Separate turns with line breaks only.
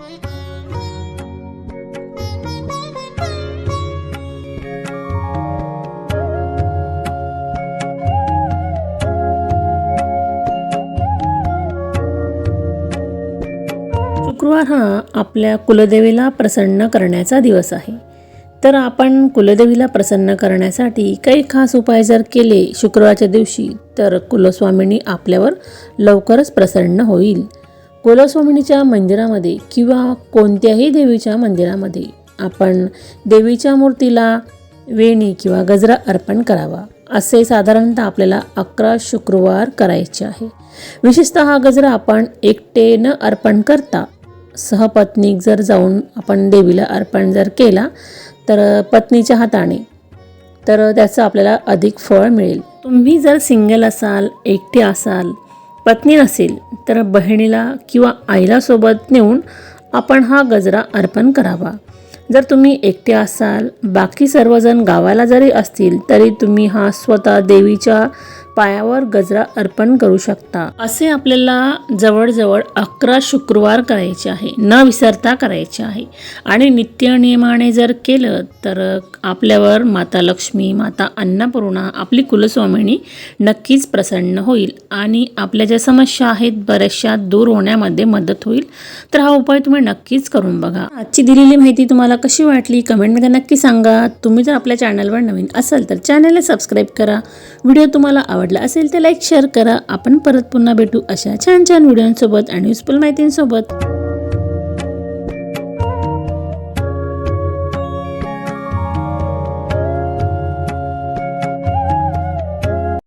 शुक्रवार हा आपल्या कुलदेवीला प्रसन्न करण्याचा दिवस आहे. तर आपण कुलदेवीला प्रसन्न करण्यासाठी काही खास उपाय जर केले शुक्रवारच्या दिवशी तर कुलस्वामिनी आपल्यावर लवकरच प्रसन्न होईल. कुलस्वामिनीच्या मंदिरामध्ये किंवा कोणत्याही देवीच्या मंदिरामध्ये आपण देवीच्या मूर्तीला वेणी किंवा गजरा अर्पण करावा असे साधारणतः आपल्याला अकरा शुक्रवार करायचे आहे. विशेषतः हा गजरा आपण एकटे न अर्पण करता सहपत्नीक जर जाऊन आपण देवीला अर्पण जर केला तर पत्नीच्या हाताने तर त्याचं आपल्याला अधिक फळ मिळेल. तुम्ही जर सिंगल असाल एकटे असाल पत्नी नसेल तर बहिणीला किंवा आईला सोबत नेऊन आपण हा गजरा अर्पण करावा. जर तुम्ही एकटे असाल बाकी सर्वजण गावाला जरी असतील तरी तुम्ही हा स्वतः देवीच्या पायावर गजरा अर्पण करू शकता. असे आपल्याला जवळजवळ अकरा शुक्रवार करायचे आहे. न विसरता करायचे आहे. आणि नित्य नियमाने जर केलं तर आपल्यावर माता लक्ष्मी माता अन्नपूर्णा आपली कुलस्वामिनी नक्कीच प्रसन्न होईल. आणि आपल्या ज्या समस्या आहेत बऱ्याचशा दूर होण्यामध्ये मदत होईल. तर हा उपाय तुम्ही नक्कीच करून बघा. आजची दिलेली माहिती तुम्हाला कशी वाटली कमेंटमध्ये नक्की सांगा. तुम्ही जर आपल्या चॅनलवर नवीन असाल तर चॅनलला सबस्क्राईब करा. व्हिडिओ तुम्हाला आवडला असेल तर लाईक शेअर करा. आपण परत पुन्हा भेटू अशा छान छान व्हिडिओंसोबत आणि युजफुल माहितींसोबत.